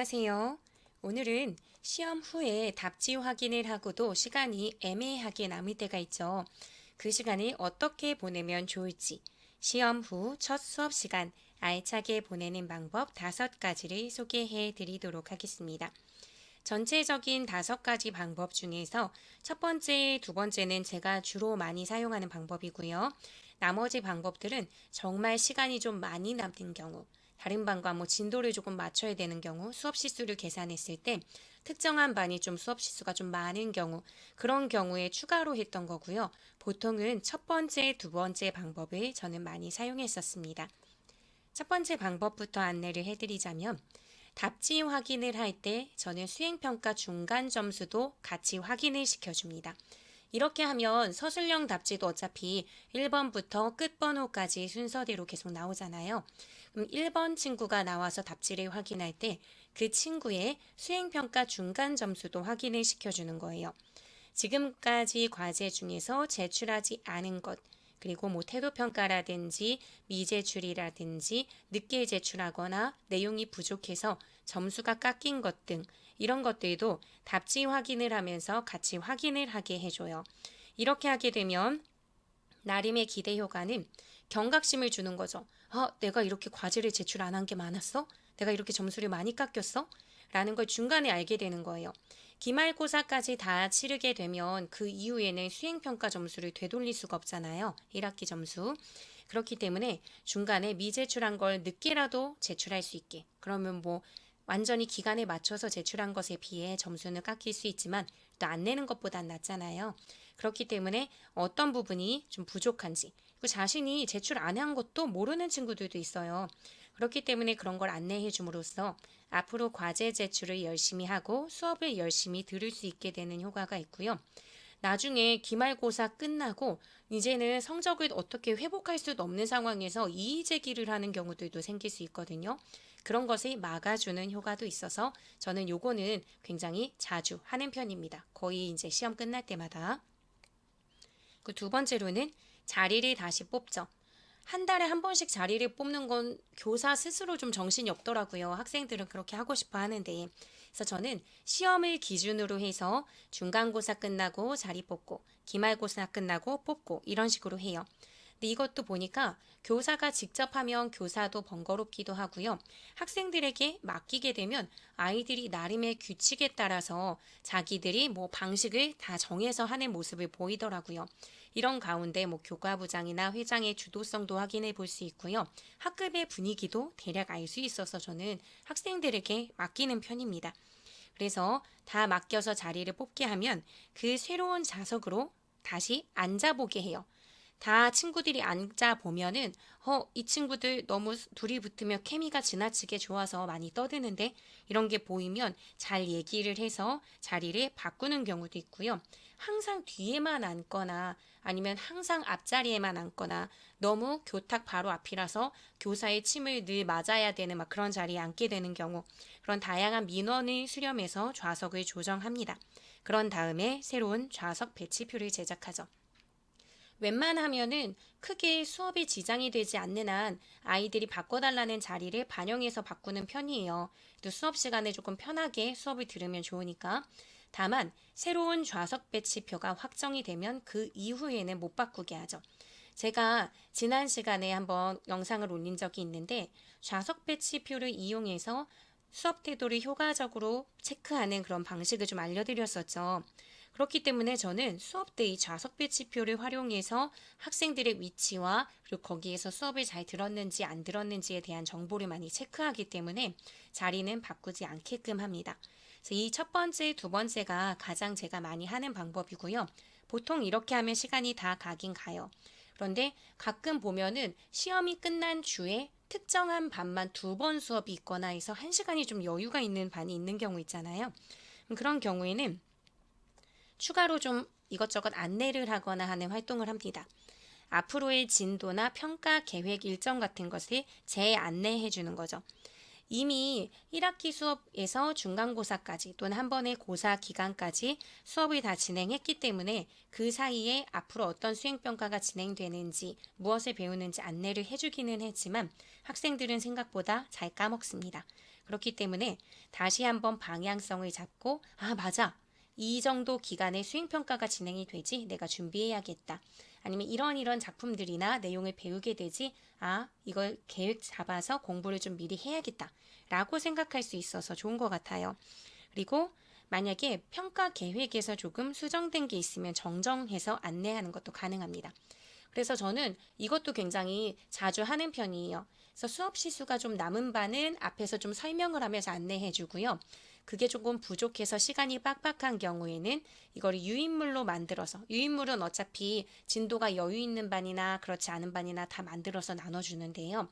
안녕하세요. 오늘은 시험 후에 답지 확인을 하고도 시간이 애매하게 남을 때가 있죠. 그 시간을 어떻게 보내면 좋을지 시험 후 첫 수업 시간 알차게 보내는 방법 다섯 가지를 소개해 드리도록 하겠습니다. 전체적인 다섯 가지 방법 중에서 첫 번째, 두 번째는 제가 주로 많이 사용하는 방법이고요. 나머지 방법들은 정말 시간이 좀 많이 남는 경우, 다른 반과 뭐 진도를 조금 맞춰야 되는 경우, 수업 시수를 계산했을 때 특정한 반이 좀 수업 시수가 좀 많은 경우, 그런 경우에 추가로 했던 거고요. 보통은 첫 번째, 두 번째 방법을 저는 많이 사용했었습니다. 첫 번째 방법부터 안내를 해드리자면, 답지 확인을 할 때 저는 수행평가 중간 점수도 같이 확인을 시켜줍니다. 이렇게 하면 서술형 답지도 어차피 1번부터 끝번호까지 순서대로 계속 나오잖아요. 그럼 1번 친구가 나와서 답지를 확인할 때 그 친구의 수행평가 중간 점수도 확인을 시켜주는 거예요. 지금까지 과제 중에서 제출하지 않은 것, 그리고 뭐 태도 평가라든지 미제출이라든지 늦게 제출하거나 내용이 부족해서 점수가 깎인 것 등 이런 것들도 답지 확인을 하면서 같이 확인을 하게 해줘요. 이렇게 하게 되면 나름의 기대 효과는 경각심을 주는 거죠. 아, 내가 이렇게 과제를 제출 안 한 게 많았어? 내가 이렇게 점수를 많이 깎였어? 라는 걸 중간에 알게 되는 거예요. 기말고사까지 다 치르게 되면 그 이후에는 수행평가 점수를 되돌릴 수가 없잖아요. 1학기 점수. 그렇기 때문에 중간에 미제출한 걸 늦게라도 제출할 수 있게. 그러면 뭐 완전히 기간에 맞춰서 제출한 것에 비해 점수는 깎일 수 있지만 또 안 내는 것보단 낫잖아요. 그렇기 때문에 어떤 부분이 좀 부족한지 그 자신이 제출 안 한 것도 모르는 친구들도 있어요. 그렇기 때문에 그런 걸 안내해 줌으로써 앞으로 과제 제출을 열심히 하고 수업을 열심히 들을 수 있게 되는 효과가 있고요. 나중에 기말고사 끝나고 이제는 성적을 어떻게 회복할 수도 없는 상황에서 이의 제기를 하는 경우들도 생길 수 있거든요. 그런 것을 막아주는 효과도 있어서 저는 요거는 굉장히 자주 하는 편입니다. 거의 이제 시험 끝날 때마다. 그 두 번째로는 자리를 다시 뽑죠. 한 달에 한 번씩 자리를 뽑는 건 교사 스스로 좀 정신이 없더라고요. 학생들은 그렇게 하고 싶어 하는데. 그래서 저는 시험을 기준으로 해서 중간고사 끝나고 자리 뽑고, 기말고사 끝나고 뽑고, 이런 식으로 해요. 근데 이것도 보니까 교사가 직접 하면 교사도 번거롭기도 하고요. 학생들에게 맡기게 되면 아이들이 나름의 규칙에 따라서 자기들이 뭐 방식을 다 정해서 하는 모습을 보이더라고요. 이런 가운데 뭐 교과부장이나 회장의 주도성도 확인해 볼 수 있고요. 학급의 분위기도 대략 알 수 있어서 저는 학생들에게 맡기는 편입니다. 그래서 다 맡겨서 자리를 뽑게 하면 그 새로운 자석으로 다시 앉아보게 해요. 다 친구들이 앉아 보면은 어, 이 친구들 너무 둘이 붙으면 케미가 지나치게 좋아서 많이 떠드는데 이런 게 보이면 잘 얘기를 해서 자리를 바꾸는 경우도 있고요. 항상 뒤에만 앉거나 아니면 항상 앞자리에만 앉거나 너무 교탁 바로 앞이라서 교사의 침을 늘 맞아야 되는 막 그런 자리에 앉게 되는 경우 그런 다양한 민원을 수렴해서 좌석을 조정합니다. 그런 다음에 새로운 좌석 배치표를 제작하죠. 웬만하면은 크게 수업에 지장이 되지 않는 한 아이들이 바꿔달라는 자리를 반영해서 바꾸는 편이에요. 또 수업 시간에 조금 편하게 수업을 들으면 좋으니까. 다만 새로운 좌석 배치표가 확정이 되면 그 이후에는 못 바꾸게 하죠. 제가 지난 시간에 한번 영상을 올린 적이 있는데 좌석 배치표를 이용해서 수업 태도를 효과적으로 체크하는 그런 방식을 좀 알려드렸었죠. 그렇기 때문에 저는 수업 때 이 좌석 배치표를 활용해서 학생들의 위치와 그리고 거기에서 수업을 잘 들었는지 안 들었는지에 대한 정보를 많이 체크하기 때문에 자리는 바꾸지 않게끔 합니다. 그래서 이 첫 번째, 두 번째가 가장 제가 많이 하는 방법이고요. 보통 이렇게 하면 시간이 다 가긴 가요. 그런데 가끔 보면은 시험이 끝난 주에 특정한 반만 두 번 수업이 있거나 해서 한 시간이 좀 여유가 있는 반이 있는 경우 있잖아요. 그런 경우에는 추가로 좀 이것저것 안내를 하거나 하는 활동을 합니다. 앞으로의 진도나 평가 계획 일정 같은 것을 재안내해 주는 거죠. 이미 1학기 수업에서 중간고사까지 또는 한 번의 고사 기간까지 수업을 다 진행했기 때문에 그 사이에 앞으로 어떤 수행평가가 진행되는지 무엇을 배우는지 안내를 해주기는 했지만 학생들은 생각보다 잘 까먹습니다. 그렇기 때문에 다시 한번 방향성을 잡고 아 맞아 이 정도 기간에 수행평가가 진행이 되지 내가 준비해야겠다. 아니면 이런 이런 작품들이나 내용을 배우게 되지 아 이걸 계획 잡아서 공부를 좀 미리 해야겠다 라고 생각할 수 있어서 좋은 것 같아요. 그리고 만약에 평가 계획에서 조금 수정된 게 있으면 정정해서 안내하는 것도 가능합니다. 그래서 저는 이것도 굉장히 자주 하는 편이에요. 그래서 수업 시수가 좀 남은 반은 앞에서 좀 설명을 하면서 안내해 주고요. 그게 조금 부족해서 시간이 빡빡한 경우에는 이걸 유인물로 만들어서 유인물은 어차피 진도가 여유 있는 반이나 그렇지 않은 반이나 다 만들어서 나눠주는데요.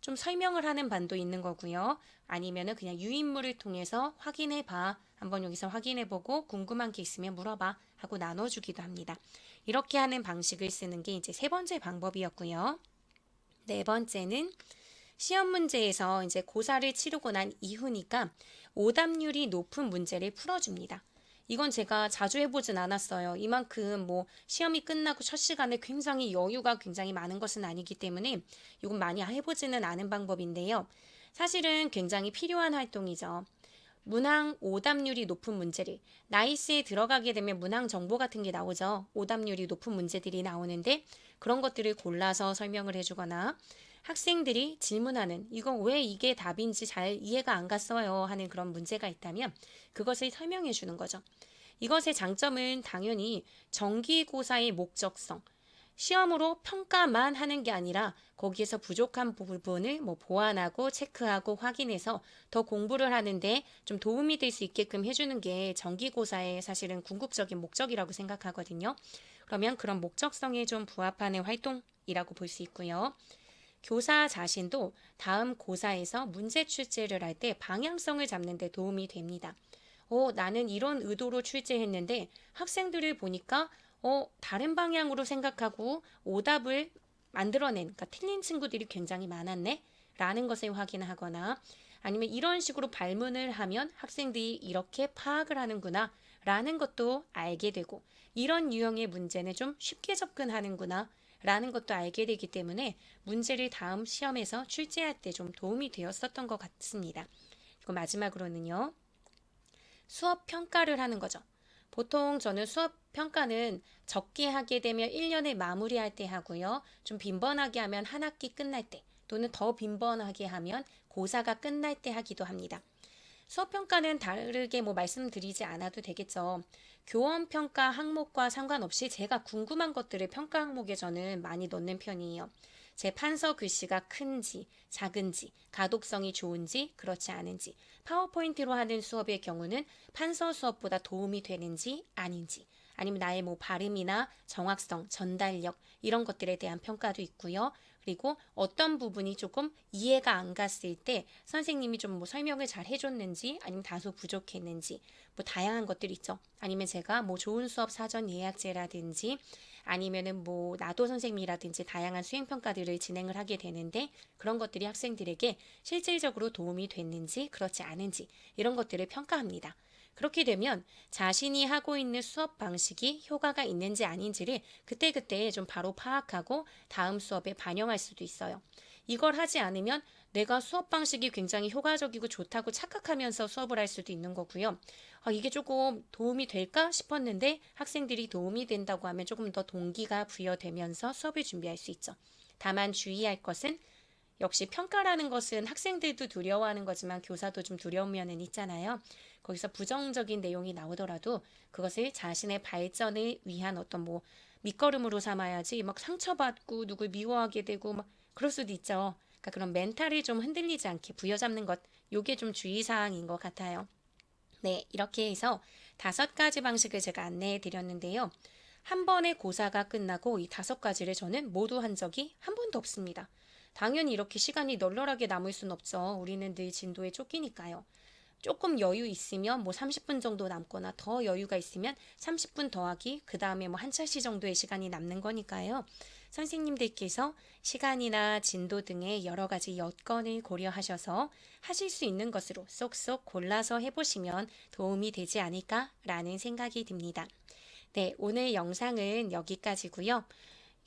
좀 설명을 하는 반도 있는 거고요. 아니면은 그냥 유인물을 통해서 확인해 봐. 한번 여기서 확인해 보고 궁금한 게 있으면 물어봐 하고 나눠 주기도 합니다. 이렇게 하는 방식을 쓰는 게 이제 세 번째 방법이었고요. 네 번째는 시험 문제에서 이제 고사를 치르고 난 이후니까 오답률이 높은 문제를 풀어줍니다. 이건 제가 자주 해보진 않았어요. 이만큼 뭐 시험이 끝나고 첫 시간에 굉장히 여유가 굉장히 많은 것은 아니기 때문에 이건 많이 해보지는 않은 방법인데요. 사실은 굉장히 필요한 활동이죠. 문항 오답률이 높은 문제를 나이스에 들어가게 되면 문항 정보 같은 게 나오죠. 오답률이 높은 문제들이 나오는데 그런 것들을 골라서 설명을 해주거나 학생들이 질문하는 이거 왜 이게 답인지 잘 이해가 안 갔어요 하는 그런 문제가 있다면 그것을 설명해 주는 거죠. 이것의 장점은 당연히 정기고사의 목적성, 시험으로 평가만 하는 게 아니라 거기에서 부족한 부분을 뭐 보완하고 체크하고 확인해서 더 공부를 하는데 좀 도움이 될 수 있게끔 해주는 게 정기고사의 사실은 궁극적인 목적이라고 생각하거든요. 그러면 그런 목적성에 좀 부합하는 활동이라고 볼 수 있고요. 교사 자신도 다음 고사에서 문제 출제를 할 때 방향성을 잡는 데 도움이 됩니다. 어, 나는 이런 의도로 출제했는데 학생들을 보니까 어, 다른 방향으로 생각하고 오답을 만들어낸, 그러니까 틀린 친구들이 굉장히 많았네? 라는 것을 확인하거나 아니면 이런 식으로 발문을 하면 학생들이 이렇게 파악을 하는구나 라는 것도 알게 되고 이런 유형의 문제는 좀 쉽게 접근하는구나 라는 것도 알게 되기 때문에 문제를 다음 시험에서 출제할 때 좀 도움이 되었었던 것 같습니다. 그리고 마지막으로는요. 수업 평가를 하는 거죠. 보통 저는 수업 평가는 적게 하게 되면 1년에 마무리할 때 하고요. 좀 빈번하게 하면 한 학기 끝날 때 또는 더 빈번하게 하면 고사가 끝날 때 하기도 합니다. 수업 평가는 다르게 뭐 말씀드리지 않아도 되겠죠. 교원 평가 항목과 상관없이 제가 궁금한 것들을 평가 항목에 저는 많이 넣는 편이에요. 제 판서 글씨가 큰지, 작은지, 가독성이 좋은지, 그렇지 않은지, 파워포인트로 하는 수업의 경우는 판서 수업보다 도움이 되는지 아닌지, 아니면 나의 뭐 발음이나 정확성, 전달력 이런 것들에 대한 평가도 있고요. 그리고 어떤 부분이 조금 이해가 안 갔을 때 선생님이 좀 뭐 설명을 잘 해줬는지 아니면 다소 부족했는지 뭐 다양한 것들이 있죠. 아니면 제가 뭐 좋은 수업 사전 예약제라든지 아니면은 뭐 나도 선생님이라든지 다양한 수행 평가들을 진행을 하게 되는데 그런 것들이 학생들에게 실질적으로 도움이 됐는지 그렇지 않은지 이런 것들을 평가합니다. 그렇게 되면 자신이 하고 있는 수업 방식이 효과가 있는지 아닌지를 그때그때 좀 바로 파악하고 다음 수업에 반영할 수도 있어요. 이걸 하지 않으면 내가 수업 방식이 굉장히 효과적이고 좋다고 착각하면서 수업을 할 수도 있는 거고요. 아, 이게 조금 도움이 될까 싶었는데 학생들이 도움이 된다고 하면 조금 더 동기가 부여되면서 수업을 준비할 수 있죠. 다만 주의할 것은 역시 평가라는 것은 학생들도 두려워하는 거지만 교사도 좀 두려운 면은 있잖아요. 거기서 부정적인 내용이 나오더라도 그것을 자신의 발전을 위한 어떤 뭐 밑거름으로 삼아야지 막 상처받고 누굴 미워하게 되고 막 그럴 수도 있죠. 그러니까 그런 멘탈이 좀 흔들리지 않게 부여잡는 것, 요게 좀 주의사항인 것 같아요. 네, 이렇게 해서 다섯 가지 방식을 제가 안내해 드렸는데요. 한 번의 고사가 끝나고 이 다섯 가지를 저는 모두 한 적이 한 번도 없습니다. 당연히 이렇게 시간이 널널하게 남을 순 없죠. 우리는 늘 진도에 쫓기니까요. 조금 여유 있으면 뭐 30분 정도 남거나 더 여유가 있으면 30분 더하기 그 다음에 뭐 한 차시 정도의 시간이 남는 거니까요. 선생님들께서 시간이나 진도 등의 여러 가지 여건을 고려하셔서 하실 수 있는 것으로 쏙쏙 골라서 해보시면 도움이 되지 않을까라는 생각이 듭니다. 네, 오늘 영상은 여기까지고요.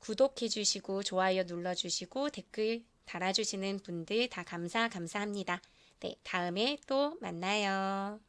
구독해 주시고 좋아요 눌러 주시고 댓글 달아주시는 분들 다 감사 감사합니다. 네, 다음에 또 만나요.